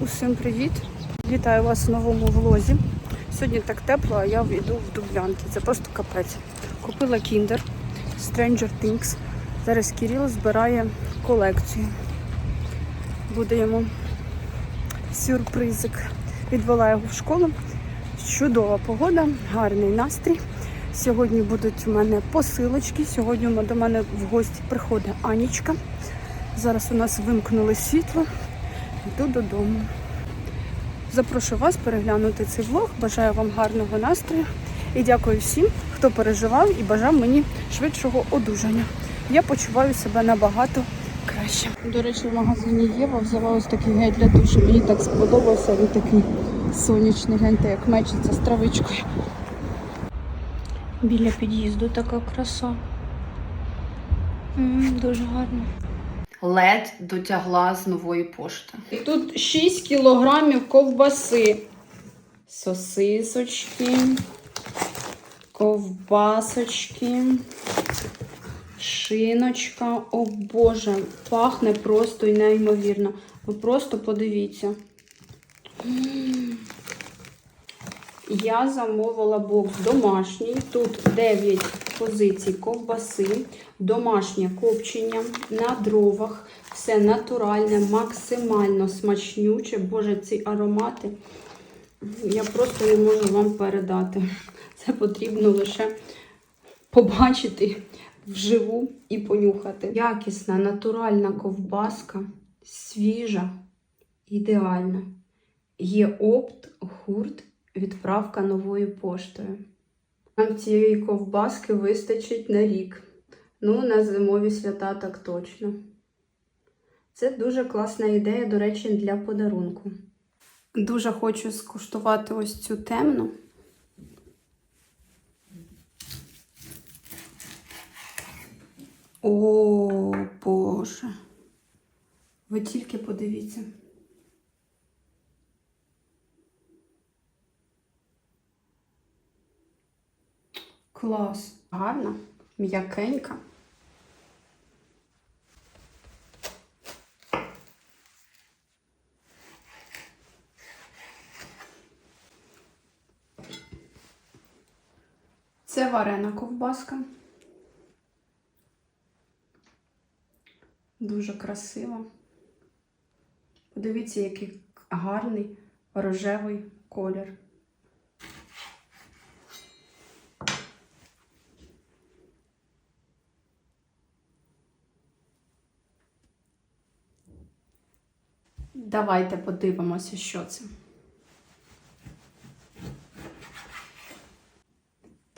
Усім привіт! Вітаю вас в новому влозі. Сьогодні так тепло, а я йду в Дублянки. Це просто капець. Купила кіндер Stranger Things. Зараз Кирил збирає колекцію. Буде йому сюрпризик. Відвела його в школу. Чудова погода, гарний настрій. Сьогодні будуть у мене посилочки. Сьогодні до мене в гості приходить Анічка. Зараз у нас вимкнули світло. Йду додому. Запрошую вас переглянути цей влог. Бажаю вам гарного настрою і дякую всім, хто переживав і бажав мені швидшого одужання. Я почуваю себе набагато краще. До речі, в магазині Єва взяла ось такий гель для душу. Мені так сподобався. Він такий сонячний. Гляньте, як мечиться з травичкою. Біля під'їзду така краса. М, дуже гарно. Ледь дотягла з нової пошти. І тут 6 кілограмів ковбаси. Сосисочки, ковбасочки, шиночка. О Боже, пахне просто і неймовірно. Ви просто подивіться. Я замовила бокс домашній. Тут 9 позицій ковбаси, домашнє копчення на дровах. Все натуральне, максимально смачнюче. Боже, ці аромати. Я просто не можу вам передати. Це потрібно лише побачити вживу і понюхати. Якісна, натуральна ковбаска, свіжа, ідеальна. Є опт, гурт, відправка новою поштою. Нам цієї ковбаски вистачить на рік. Ну, на зимові свята так точно. Це дуже класна ідея, до речі, для подарунку. Дуже хочу скуштувати ось цю темну. О, Боже. Ви тільки подивіться. Клас. Гарна, м'якенька. Це варена ковбаска. Дуже красиво. Подивіться, який гарний рожевий колір. Давайте подивимося, що це.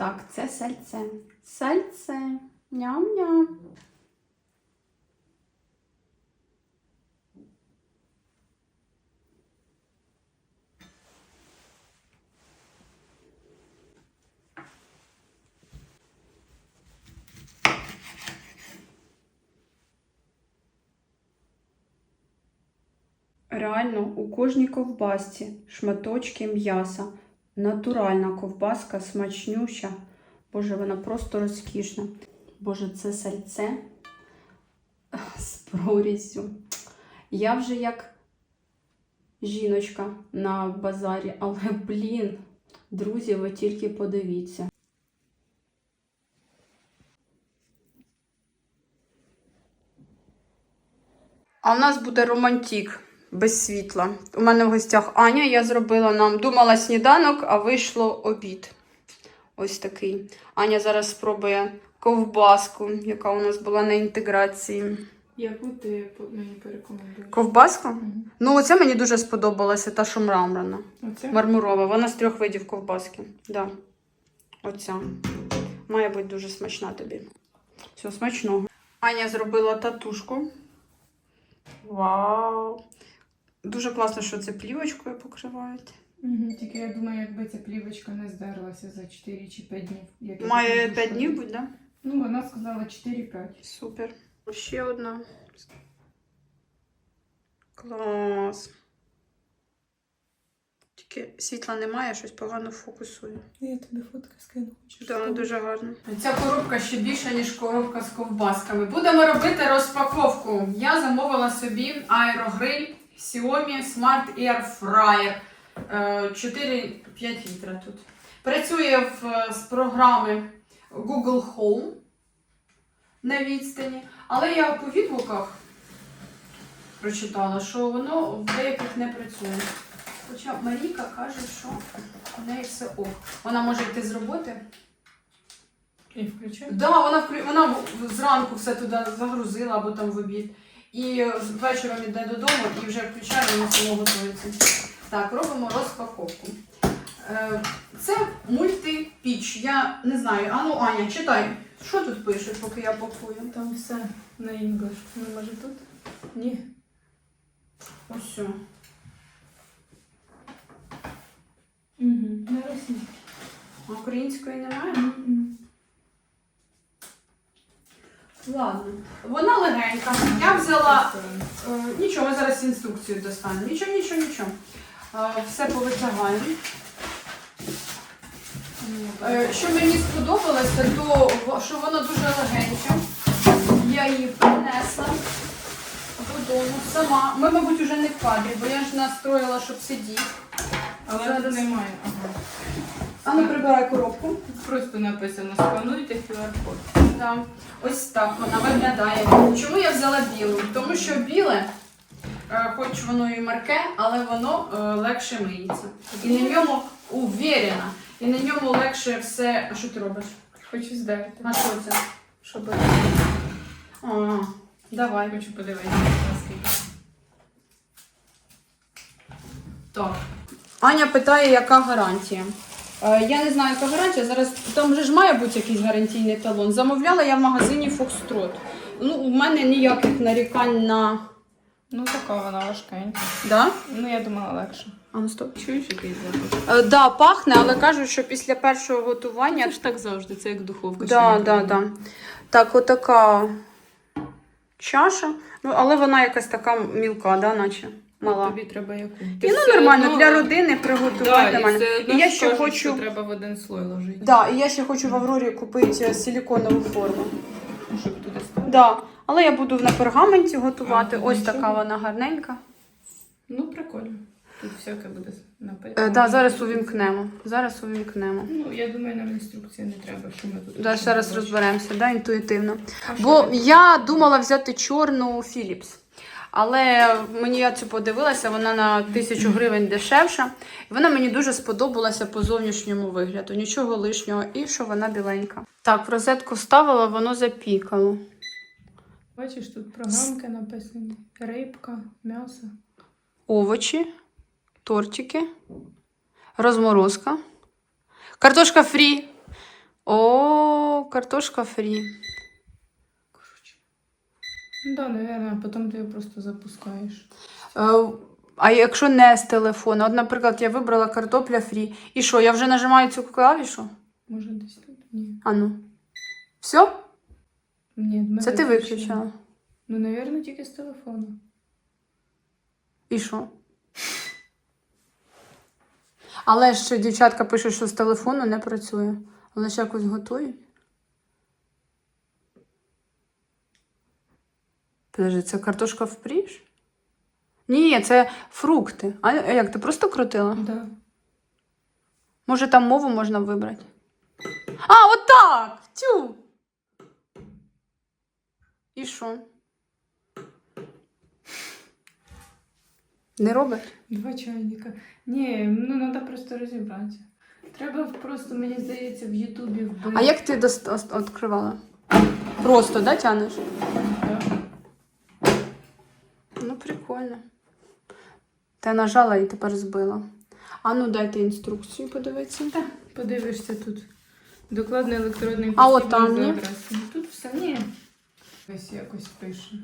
Так, це сальце. Сальце. Ням-ням. Реально, у кожній ковбасці шматочки м'яса. Натуральна ковбаска, смачнюща. Боже, вона просто розкішна. Боже, це сальце з проріззю. Я вже як жіночка на базарі, але, блін, друзі, ви тільки подивіться. А в нас буде романтик без світла. У мене в гостях Аня. Я зробила нам, думала сніданок, а вийшло обід. Ось такий. Аня зараз спробує ковбаску, яка у нас була на інтеграції. Яку ти мені порекомендуєш? Ковбаску? Мгм. Ну, оця мені дуже сподобалася, та що мраморна. Оце? Мармурова. Вона з трьох видів ковбаски. Да. Оця. Має бути дуже смачна тобі. Все, смачного. Аня зробила татушку. Вау! Дуже класно, що це плівочкою покривають. Угу. Тільки я думаю, якби ця плівочка не здерлася за 4 чи 5 днів. як я Має буду 5 днів ходити. бути, да? Ну, вона сказала 4-5. Супер. Ще одна. Клас. Тільки світла немає, щось погано фокусує. Я тобі фотки скину. Хочеш? Да, дуже гарно. Ця коробка ще більша, ніж коробка з ковбасками. Будемо робити розпаковку. Я замовила собі аерогриль Xiaomi Smart Air Fryer. Е, 4-5 літра тут. Працює в, з програми Google Home на відстані. Але я по відгуках прочитала, що воно в деяких не працює. Хоча Марійка каже, що у неї все ок. Вона може йти з роботи. І включай. Да, вона вона в- зранку все туди загрузила або там в обід. І вечором йде додому і вже включає воно само готується. Так, робимо розпаковку. Е, Це мультипіч. Я не знаю. Ану, Аня, читай. Що тут пишуть, поки я пакую? Там все на English. Ну, може тут? Ні. Ось. все. Угу. На російській. А Української немає? Мгм. Ладно. Вона легенька. Я взяла Е, Нічого, ми зараз інструкцію достанемо. Нічого, нічого, нічого. Е, Все повитягаємо. Е, Що мені сподобалося, то що воно дуже легеньке. Я її принесла додому сама. Ми, мабуть, вже не в кадрі, бо я ж настроїла, щоб сидіти. Але Зараз. тут немає. Ага. А ну прибирай коробку. Просто написано скануйте QR-код. Да. Ось так вона виглядає. Чому я взяла білу? Тому що біле, е, хоч воно і марке, але воно е, легше миється. І на ньому уверена. І на ньому легше все. А що ти робиш? Хочу здерти. А що це? Щоб А, давай. хочу подивитися, наскільки. Так. Аня питає, яка гарантія. Е, Я не знаю, яка гарантія. Зараз там вже ж має бути якийсь гарантійний талон. Замовляла я в магазині Foxtrot. Ну, у мене ніяких нарікань на. Ну, така вона важкенька. Да? Ну, я думала легше. А ну стоп. Чуєш, який запах? Е, да, пахне, але кажуть, що після першого готування. Це ж так завжди, це як духовка. Да, да, да. Так, отака чаша. Ну, але вона якась така мілка, да, наче мала. Тобі треба яку? І ну нормально, для родини приготувати Да, нормально. і, все одно І я ще кажуть, хочу. що треба в один слой ложити. Да, і я ще хочу в Аврорі купити силіконову форму. Щоб туди ставити. Да. Але я буду на пергаменті готувати. А, Ось нічого. така вона гарненька. Ну, прикольно. Тут всяке буде написано. Е, да, зараз увімкнемо. Зараз увімкнемо. Ну, я думаю, нам інструкції не треба, що ми тут. Да, ще раз розберемося, да, інтуїтивно. А Бо я думала взяти чорну Philips. Але мені я цю подивилася, вона на тисячу гривень дешевша. І вона мені дуже сподобалася по зовнішньому вигляду. Нічого лишнього, і що вона біленька. Так, в розетку ставила, воно запікало. Бачиш, тут програмки написані. Рибка, м'ясо. Овочі, тортики, розморозка. Картошка фрі. О, картошка фрі. Ну да, наверное, потім ти його просто запускаєш. Е, А якщо не з телефону? От, наприклад, я вибрала картопля фрі. І що, я вже нажимаю цю клавішу? Може десь тут? Ні. А ну. Все? Ні, ми Це ти виключили. виключила. Ну, напевно, тільки з телефону. І що? Але ж дівчатка пишуть, що з телефону не працює. Але ж якось готують. Подожди, це картошка фрі? ж? Ні, це фрукти. А як ти просто крутила? Да. Може, там мову можна вибрати? А, отак! Тю! І що? Не робить? Два чайника. Ні, ну треба просто розібратися. Треба просто, мені здається, в Ютубі вбити. А як ти відкривала? Просто, да, тянеш? Да. Ну, прикольно. Та нажала і тепер збила. А ну дайте інструкцію подивитися. Подивишся тут. Докладний електронний А от там ні? Тут все ні. Ось якось пише.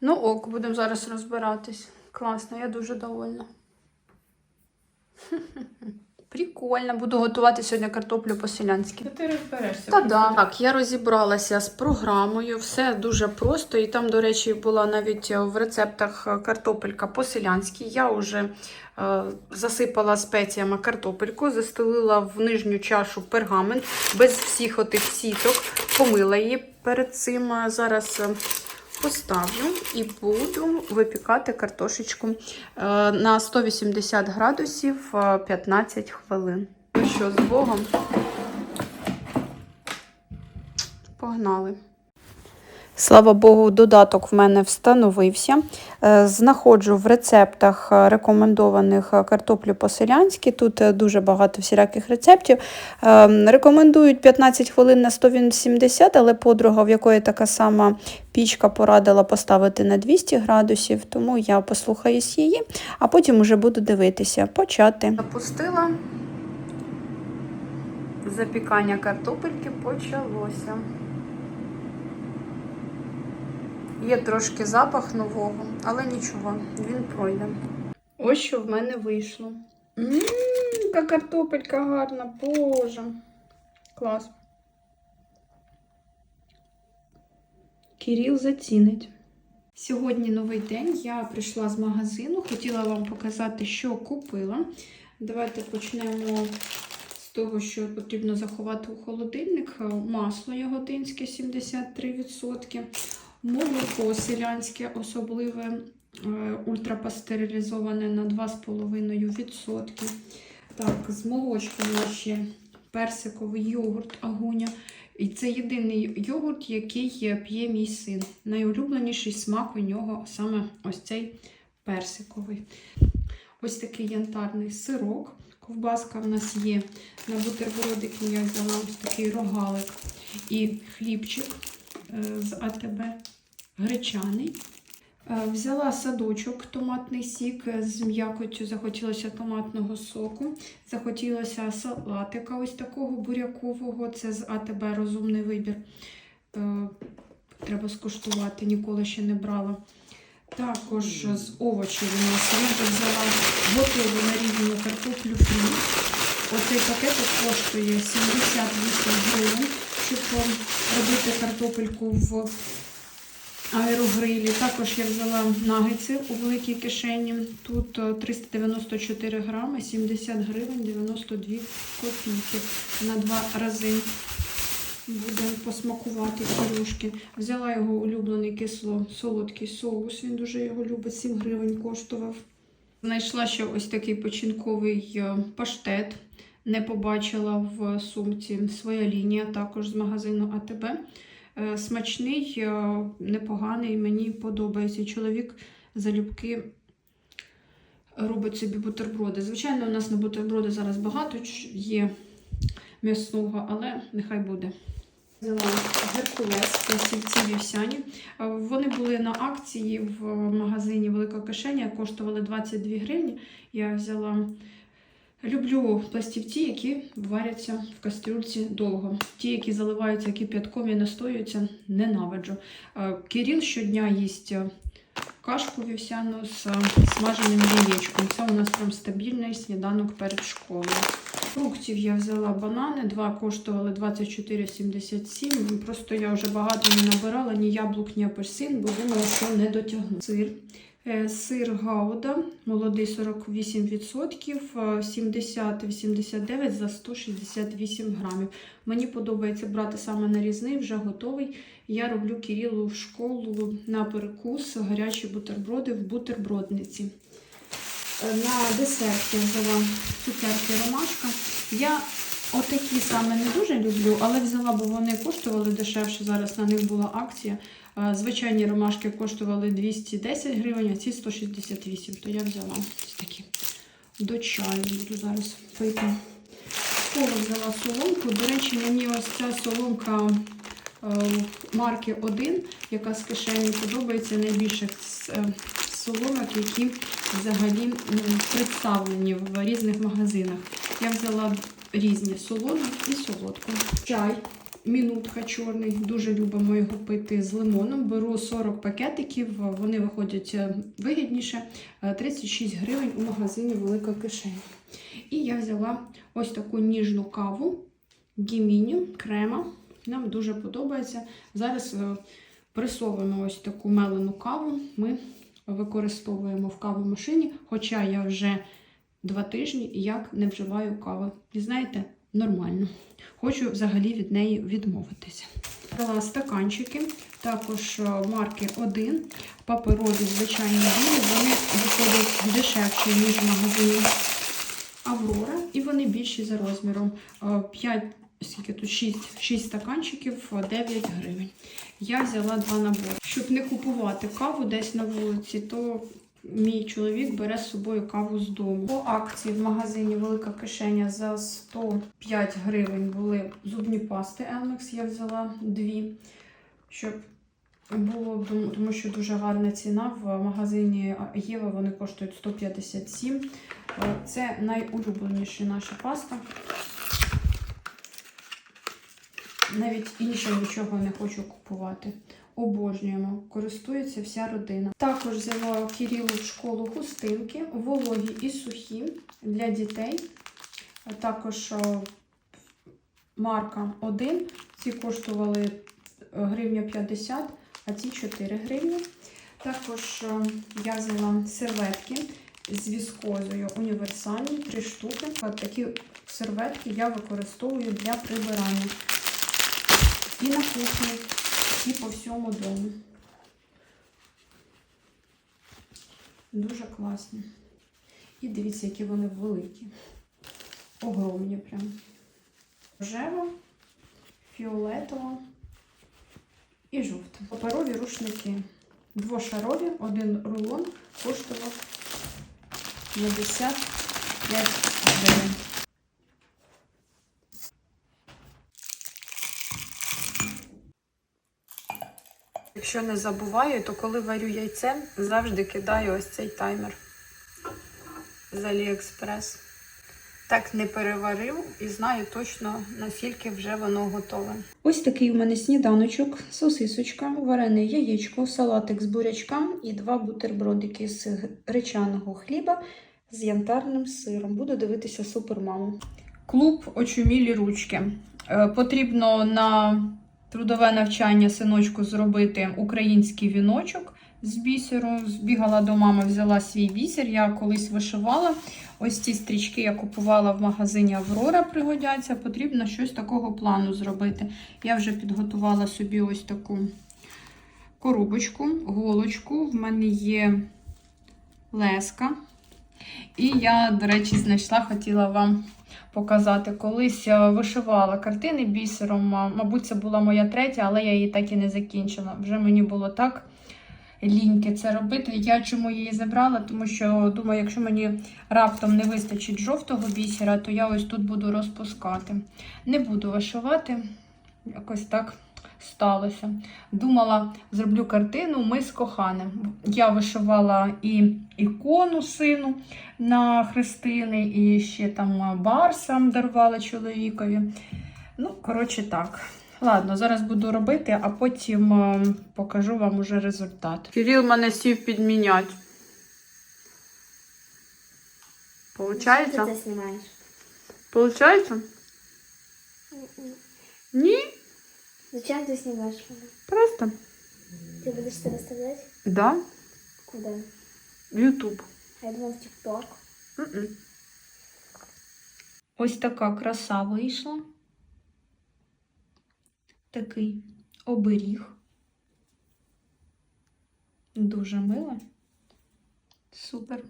Ну ок, будемо зараз розбиратись. Класно, я дуже довольна. Прикольно, буду готувати сьогодні картоплю по-селянськи. Та ти розберешся. Та да. Так, я розібралася з програмою, все дуже просто. І там, до речі, була навіть в рецептах картопелька по-селянськи. Я вже е, засипала спеціями картопельку, застелила в нижню чашу пергамент без всіх отих сіток, помила її перед цим. Зараз е, Поставлю і буду випікати картошечку е, на 180 градусів е, 15 хвилин. Ну що, з Богом? Погнали. Слава Богу, додаток в мене встановився. Е, Знаходжу в рецептах е, рекомендованих е, картоплю по-селянськи. Тут дуже багато всіляких рецептів. Рекомендують 15 хвилин на 180, але подруга, в якої така сама пічка порадила поставити на 200 градусів, тому я послухаюсь її, а потім уже буду дивитися, почати. Запустила. Запікання картопельки почалося. Є трошки запах нового, але нічого, він пройде. Ось що в мене вийшло. Ммм, яка картопелька гарна, боже. Клас. Кирил зацінить. Сьогодні новий день. Я прийшла з магазину, хотіла вам показати, що купила. Давайте почнемо з того, що потрібно заховати у холодильник. Масло яготинське 73%. Молоко селянське, особливе е, ультрапастерилізоване на 2,5%. Так, з молочка у ще персиковий йогурт агуня. І це єдиний йогурт, який п'є мій син. Найулюбленіший смак у нього саме ось цей персиковий. Ось такий янтарний сирок. Ковбаска в нас є. На бутербродики я взяла ось такий рогалик і хлібчик з АТБ гречаний. Е, Взяла садочок, томатний сік з м'якоттю, захотілося томатного соку. Захотілося салатика ось такого бурякового. Це з АТБ розумний вибір. Е, Треба скуштувати, ніколи ще не брала. Також з овочів у нас я взяла готову нарізану картоплю фрі. Оцей пакетик коштує 78 гривень, щоб е, робити картопельку в аерогрилі. Також я взяла нагетси у великій кишені. Тут е, 394 грами, 70 гривень, 92 копійки. На два рази будемо посмакувати кілюшки. Взяла його улюблений кисло-солодкий соус. Він дуже його любить, 7 гривень коштував. Знайшла ще ось такий печінковий е, паштет. Не побачила в сумці своя лінія, також з магазину АТБ. Е, Смачний, е, непоганий, мені подобається. Чоловік залюбки робить собі бутерброди. Звичайно, у нас на бутерброди зараз багато є м'ясного, але нехай буде. Взяла Геркулес, пластівці вівсяні. Е, Вони були на акції в магазині Велика кишеня, коштували 22 гривні. Я взяла. Люблю пластівці, які варяться в кастрюльці довго. Ті, які заливаються кип'ятком і настоюються, ненавиджу. Е, Кирил щодня їсть е, кашку вівсяну з е, смаженим яєчком. Це у нас прям стабільний сніданок перед школою. Фруктів я взяла банани, два коштували 24,77. Просто я вже багато не набирала ні яблук, ні апельсин, бо думала, що не дотягну. Сир. Е, Сир Гауда, молодий 48%, е, 70-89 за 168 грамів. Мені подобається брати саме нарізний, вже готовий. Я роблю Кирилу в школу на перекус гарячі бутерброди в бутербродниці. Е, На десерт я взяла цукерки ромашка. Я отакі саме не дуже люблю, але взяла, бо вони коштували дешевше. Зараз на них була акція. Звичайні ромашки коштували 210 гривень, а ці 168, то я взяла такі. До чаю буду зараз пити. Коло взяла соломку. До речі, мені ось ця соломка е, марки 1, яка з кишені подобається найбільше е, соломок, які взагалі представлені в різних магазинах. Я взяла різні солону і солодку. Чай. Мінутка чорний, дуже любимо його пити з лимоном. Беру 40 пакетиків, вони виходять е, вигідніше. е, 36 гривень у магазині Велика кишеня. І я взяла ось таку ніжну каву Гіміні крема. Нам дуже подобається. Зараз е, пресовуємо ось таку мелену каву. Ми використовуємо в кавомашині, хоча я вже два тижні як не вживаю кави. І знаєте, нормально. Хочу взагалі від неї відмовитися. Взяла стаканчики також е, марки 1, паперові, звичайні білі, вони виходять дешевше, ніж в магазині Аврора, і вони більші за розміром. 5, скільки тут 6, 6 стаканчиків, е, 9 гривень. Я взяла два набори. Щоб не купувати каву десь на вулиці, то мій чоловік бере з собою каву з дому. По акції в магазині Велика кишеня за 105 гривень були зубні пасти Elmex. Я взяла дві, щоб було тому- що дуже гарна ціна. В магазині Єва вони коштують 157. Е, Це найулюбленіша наша паста. Навіть інше нічого не хочу купувати. Обожнюємо, користується вся родина. Також взяла Кирилу в школу хустинки, вологі і сухі для дітей. Також марка 1. Ці коштували е, гривня 50, а ці 4 гривні. Також я взяла серветки з віскозою універсальні, 3 штуки. Такі серветки я використовую для прибирання. І на кухні, і по всьому дому. Дуже класні. І дивіться, які вони великі. Огромні прям. Рожева, фіолетова і жовта. Паперові рушники. Двошарові, один рулон коштував 55 гривень. Якщо не забуваю, то коли варю яйце, завжди кидаю ось цей таймер з Aliexpress. Так не переварив і знаю точно, наскільки вже воно готове. Ось такий у мене сніданочок, сосисочка, варене яєчко, салатик з бурячком і два бутербродики з гречаного хліба з янтарним сиром. Буду дивитися супермаму. Клуб очумілі ручки. Е, Потрібно на трудове навчання синочку зробити український віночок з бісеру. Збігала до мами, взяла свій бісер. Я колись вишивала. Ось ці стрічки я купувала в магазині Аврора, пригодяться. Потрібно щось такого плану зробити. Я вже підготувала собі ось таку коробочку, голочку. В мене є леска. І я, до речі, знайшла, хотіла вам показати. Колись е, вишивала картини бісером. Мабуть, це була моя третя, але я її так і не закінчила. Вже мені було так ліньки це робити. Я чому її забрала? Тому що думаю, якщо мені раптом не вистачить жовтого бісера, то я ось тут буду розпускати. Не буду вишивати. Якось так сталося. Думала, зроблю картину Ми з коханим. Я вишивала і ікону сину на Христини, і ще там барса дарувала чоловікові. Ну, коротше, так. Ладно, зараз буду робити, а потім е, покажу вам уже результат. Кирил мене сів підміняти. Получається? Ты это снимаешь? Получається? Ні, Зачем ты снимаешь меня? просто. Ты будешь это выставлять? Да, Куда? в Ютуб. А я думала в ТикТок. Мгм. Ось така краса вийшла. Такий оберіг. Дуже мило. Супер.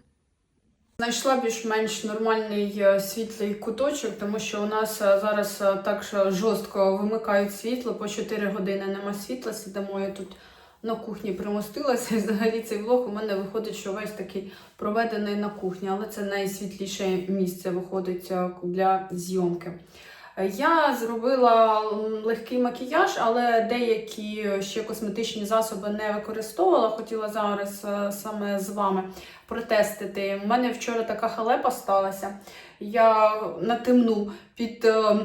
Знайшла більш-менш нормальний е, світлий куточок, тому що у нас е, зараз е, так жорстко вимикають світло, по 4 години нема світла, сидимо я тут на кухні примостилася. І взагалі цей влог у мене виходить, що весь такий проведений на кухні, але це найсвітліше місце виходить для зйомки. Я зробила легкий макіяж, але деякі ще косметичні засоби не використовувала. Хотіла зараз е, саме з вами протестити. У мене вчора така халепа сталася. Я на темну під е,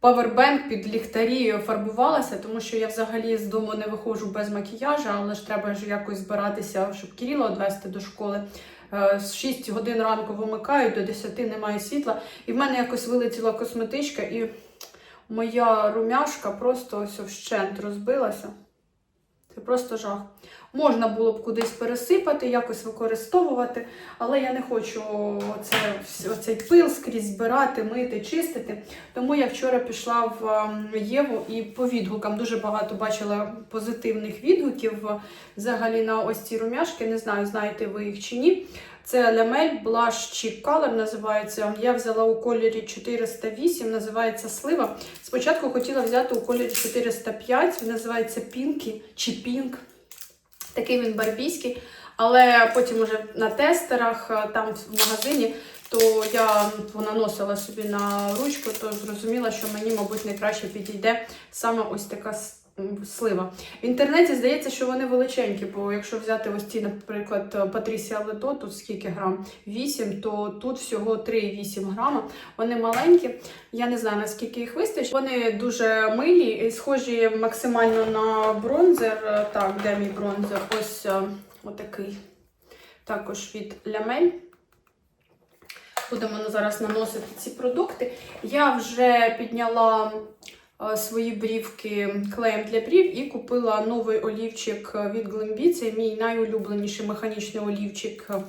павербенк, під ліхтарі фарбувалася, тому що я взагалі з дому не виходжу без макіяжу, але ж треба ж якось збиратися, щоб Кирила відвести до школи. Е, З 6 годин ранку вимикають, до 10 немає світла. І в мене якось вилетіла косметичка, і моя румяшка просто ось вщент розбилася. Це просто жах. Можна було б кудись пересипати, якось використовувати, але я не хочу оце, оцей пил скрізь збирати, мити, чистити. Тому я вчора пішла в ем, Єву і по відгукам дуже багато бачила позитивних відгуків взагалі на ось ці румяшки. Не знаю, знаєте ви їх чи ні. Це Lemel Blush Cheek Color називається. Я взяла у кольорі 408, називається слива. Спочатку хотіла взяти у кольорі 405, він називається Pinky чи Pink. Такий він барбійський. Але потім уже на тестерах, е, там в магазині, то я наносила собі на ручку, то зрозуміла, що мені, мабуть, найкраще підійде саме ось така слива. В інтернеті здається, що вони величенькі, бо якщо взяти ось ці, наприклад, Патрісія Ледо, тут скільки грам? 8, то тут всього 3,8 грама. Вони маленькі. Я не знаю, наскільки їх вистачить. Вони дуже милі і схожі максимально на бронзер. Так, де мій бронзер? Ось е, отакий. Також від Лямель. Будемо зараз наносити ці продукти. Я вже підняла е, свої брівки клеєм для брів і купила новий олівчик від Glambi. Це мій найулюбленіший механічний олівчик е,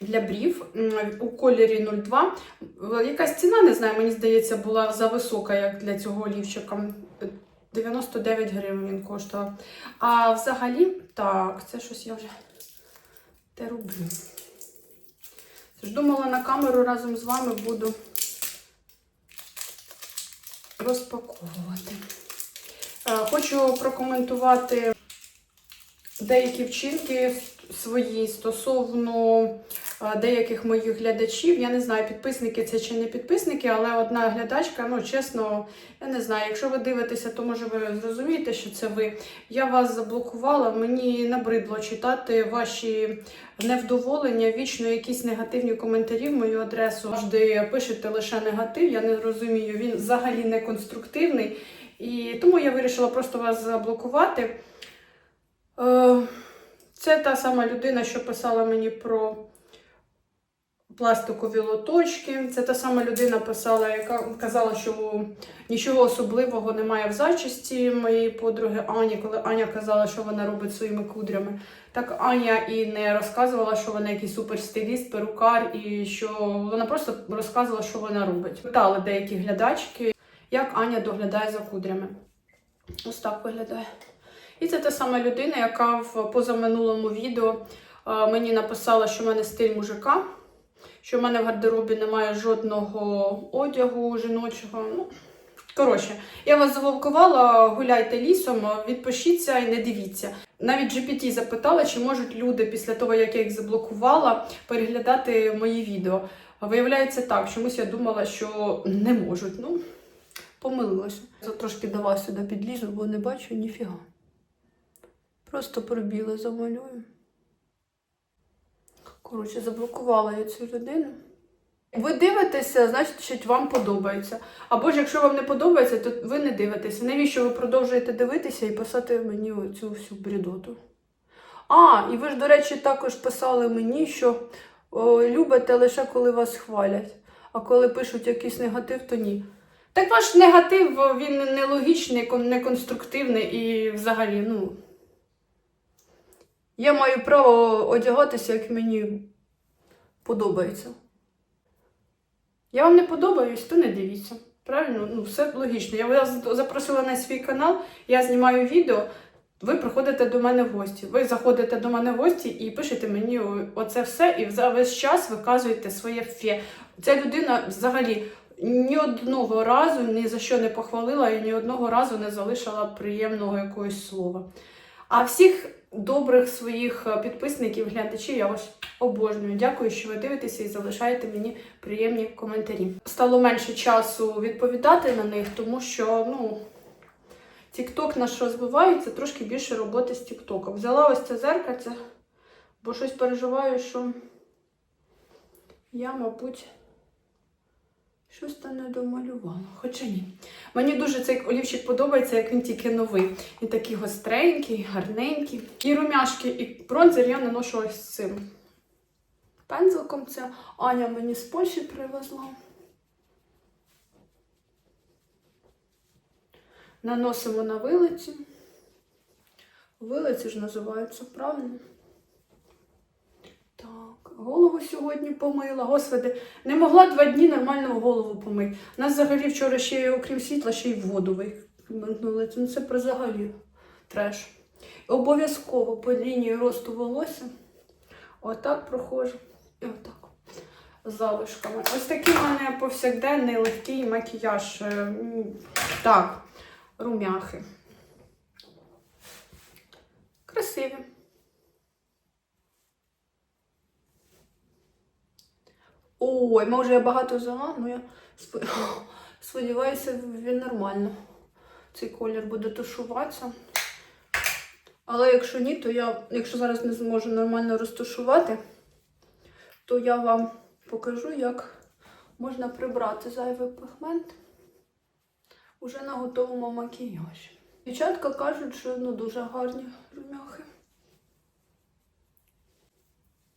для брів у кольорі 02. Е, Якась ціна, не знаю, мені здається, була зависока, як для цього олівчика. 99 гривень він коштував. А взагалі, так, це щось я вже те роблю. Думала на камеру разом з вами буду розпаковувати. Е, Хочу прокоментувати деякі вчинки свої стосовно деяких моїх глядачів. Я не знаю, підписники це чи не підписники, але одна глядачка, ну чесно, я не знаю, якщо ви дивитеся, то може ви зрозумієте, що це ви. Я вас заблокувала, мені набридло читати ваші невдоволення, вічно якісь негативні коментарі в мою адресу. Завжди пишете лише негатив, я не розумію, він взагалі не конструктивний. І тому я вирішила просто вас заблокувати. Е, Це та сама людина, що писала мені про пластикові лоточки. Це та сама людина писала, яка казала, що нічого особливого немає в зачисті моєї подруги Ані, коли Аня казала, що вона робить своїми кудрями. Так Аня і не розказувала, що вона якийсь суперстиліст, перукар, і що вона просто розказувала, що вона робить. Питали деякі глядачки, як Аня доглядає за кудрями. Ось так виглядає. І це та сама людина, яка в позаминулому відео е, мені написала, що в мене стиль мужика, що в мене в гардеробі немає жодного одягу жіночого. Ну, коротше, я вас заблокувала, гуляйте лісом, відпишіться і не дивіться. Навіть GPT запитала, чи можуть люди після того, як я їх заблокувала, переглядати мої відео. Виявляється так, чомусь я думала, що не можуть. Ну, помилилася. Я трошки до вас сюди підлізу, бо не бачу ніфіга. Просто пробіли замалюю. Коротше, заблокувала я цю людину. Ви дивитеся, значить, вам подобається. Або ж якщо вам не подобається, то ви не дивитеся. Навіщо ви продовжуєте дивитися і писати мені цю всю брідоту? А, і ви ж, до речі, також писали мені, що о, любите лише коли вас хвалять. А коли пишуть якийсь негатив, то ні. Так ваш негатив він нелогічний, неконструктивний і взагалі, ну. Я маю право одягатися, як мені подобається. Я вам не подобаюсь, то не дивіться. Правильно? Ну, все логічно. Я вас запросила на свій канал, я знімаю відео, ви приходите до мене в гості. Ви заходите до мене в гості і пишете мені оце все, і за весь час виказуєте своє фе. Ця людина взагалі ні одного разу ні за що не похвалила і ні одного разу не залишила приємного якогось слова. А всіх добрих своїх е, підписників, глядачів я вас обожнюю. Дякую, що ви дивитеся і залишаєте мені приємні коментарі. Стало менше часу відповідати на них, тому що ну, TikTok наш розвивається, трошки більше роботи з TikTok. Взяла ось це зеркальце, бо щось переживаю, що я, мабуть, щось там не домалювала. Хоча ні. Мені дуже цей олівчик подобається, як він тільки новий. Він такий гостренький, гарненький. І румяшки, і бронзер я наношу ось цим пензликом. Це Аня мені з Польщі привезла. Наносимо на вилиці. Вилиці ж називаються, правильно? Голову сьогодні помила. Господи, не могла два дні нормально голову помити. Нас взагалі вчора ще, окрім світла, ще й в воду викинули. Ну це взагалі треш. Обов'язково по лінії росту волосся. Отак проходжу. І отак. Залишками. Ось такий в мене повсякденний легкий макіяж. Е, Так, румяхи. Красиві. Ой, може я багато взяла, ну я сподіваюся, він нормально. Цей колір буде тушуватися. Але якщо ні, то я, якщо зараз не зможу нормально розташувати, то я вам покажу, як можна прибрати зайвий пігмент уже на готовому макіяжі. Дівчатка кажуть, що ну, дуже гарні румяхи.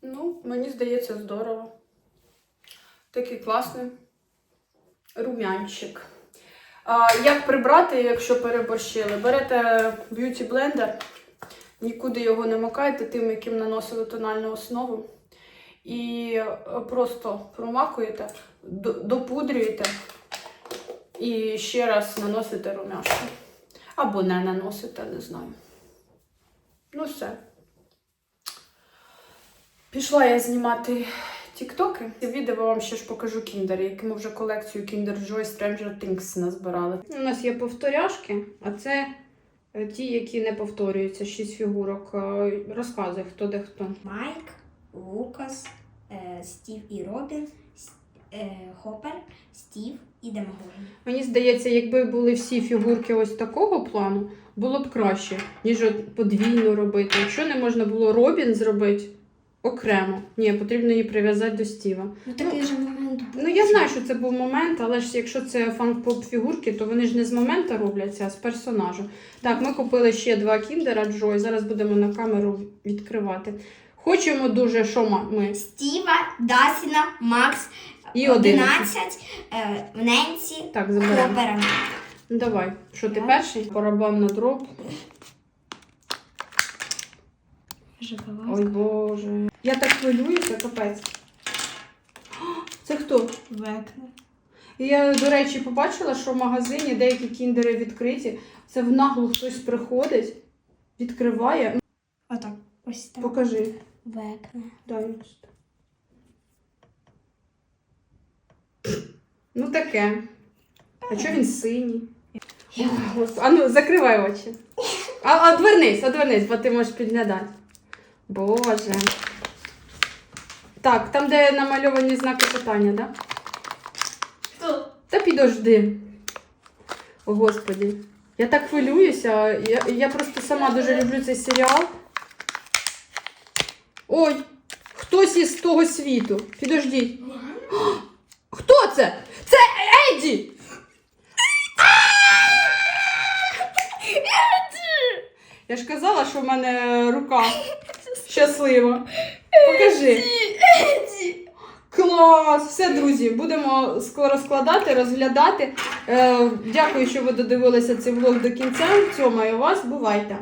Ну, мені здається, здорово. Такий класний румянчик. Як прибрати, якщо переборщили? Берете б'юті блендер, нікуди його не макаєте тим, яким наносили тональну основу. І просто промакуєте, допудрюєте і ще раз наносите румяшку. Або не наносите, не знаю. Ну все. Пішла я знімати тіктоки. В відео вам ще ж покажу кіндер, які ми вже колекцію Kinder Joy Stranger Things назбирали. У нас є повторяшки, а це е, ті, які не повторюються, шість фігурок. Е, Розказуй, хто де хто. Майк, Лукас, е, Стів і Робін, е, Стів і Демогорgon. Мені здається, якби були всі фігурки ось такого плану, було б краще, ніж от подвійно робити. Якщо не можна було Робін зробити окремо. Ні, потрібно її прив'язати до Стіва. Ну такий же момент був. Ну я знаю, що це був момент, але ж якщо це фанк-поп фігурки, то вони ж не з моменту робляться, а з персонажу. Так, ми купили ще два кіндера Джой. Зараз будемо на камеру відкривати. Хочемо дуже, що ми? Стіва, Дасіна, Макс, І 11. 11, е, Ненсі, Так, заберемо. Ну давай, що ти перший? Барабан на дроб. Ой Боже. Я так хвилююся, капець. О, Це хто? Векне. Я, до речі, побачила, що в магазині деякі кіндери відкриті. Це в наглу хтось приходить, відкриває. Отак. Ось так. Покажи. Векне. Дай. ось. Ну таке. А чого він синій? Господи. А ну, закривай очі. А, одвернись, одвернись, бо ти можеш підглядати. Боже. Так, там, де намальовані знаки питання? Да? Хто? Та підожди. О, Господі. Я так хвилююся. Я, я просто сама дуже люблю цей серіал. Ой, хтось із того світу. Підождіть. Хто це? Це Еді! Я ж казала, що в мене рука щаслива. Покажи. Клас! Все, друзі, будемо скоро складати, розглядати. Е, дякую, що ви додивилися цей влог до кінця. Цьомаю вас, бувайте!